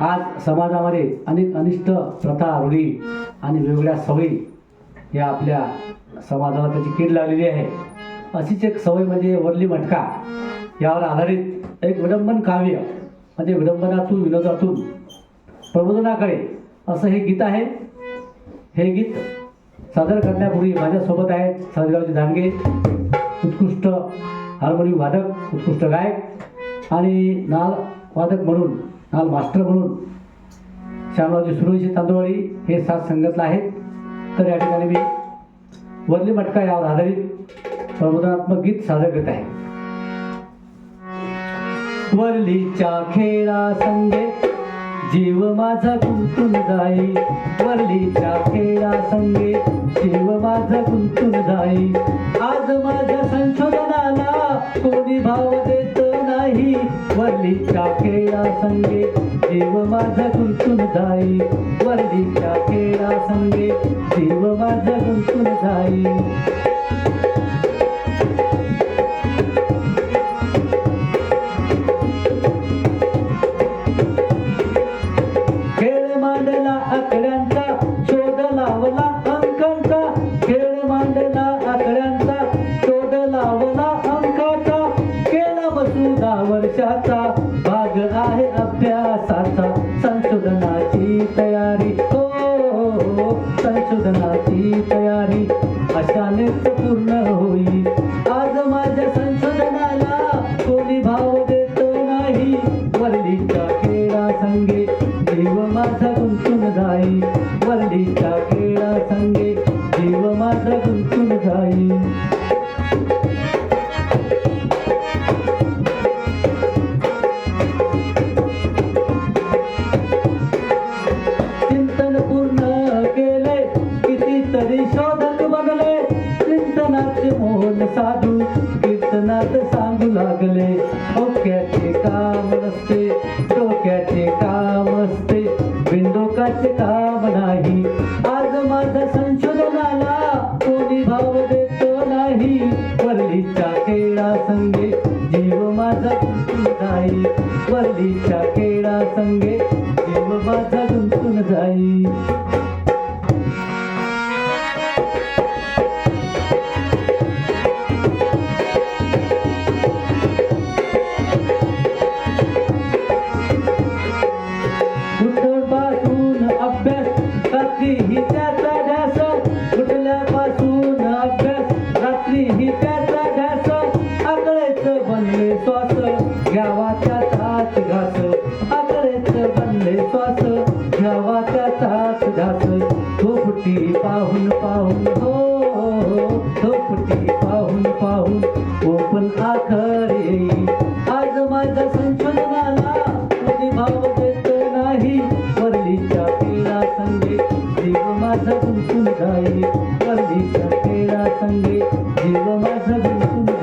आज समाजामध्ये अनेक अनिष्ट प्रथा रूढी आणि वेगवेगळ्या सवयी या आपल्या समाजाला त्याची कीड लागलेली आहे. अशीच एक सवय म्हणजे वरली मटका. यावर आधारित एक विडंबन काव्य म्हणजे विडंबनातून विनोदातून प्रबोधनाकडे. असं हे गीत आहे. हे गीत सादर करण्यापूर्वी माझ्यासोबत आहेत सासगावचे धानगे उत्कृष्ट हार्मोनियम वादक उत्कृष्ट गायक आणि नाल वादक म्हणून काल मास्टर म्हणून श्यामरावजी सुरवशी तांदोळी हे सात संगतला आहेत. तर या ठिकाणी मी वरली मटका यावर आधारित प्रबोधनात्मक गीत सादर करत आहे. वरलीच्या खेळा संगे जीव माझा गुंतून जाई. वरलीच्या खेळा संगे जीव माझा गुंतून जाई. आज माझ्या संशोधनाला कोणी भाव दे वरलीच्या खेळा संगे जीव माझा गुंतून जाई. वरलीच्या खेळा संगे जीव माझा गुंतून जाई. तयारी. हो, हो, हो संशोधनाची तयारी. अशानेच पूर्ण होईल. आज माझ्या संशोधनाला कोणी भाव देतो नाही. वरलीच्या खेळा संगे जीव माझा गुंतून जाई वरलीच्या खेळा संगे जीव माझा गुंतून जाई चिंतनाचे साधू कीर्तनात सांगू लागले. डोक्याचे काम नसते डोक्याचे काम असते. बिंडोकाचे काम नाही. आज माझा संशोधनाला कोणी भाव देतो नाही. वरलीच्या खेळा संगे जीव माझा गुंतून जाई वरलीच्या खेळा संगे जीव माझा गुंतून जाई घास बनले श्वास. घ्यावा घास पाहून पाहून हो, हो, हो. पाहून पाहून ओपन आखर. आज माझ्या संशोधनाला कोणी भाव देत नाही. वरलीच्या खेळा संगे जीव माझा गुंतून जाई वरलीच्या खेळा संगे जीव माझा गुंतून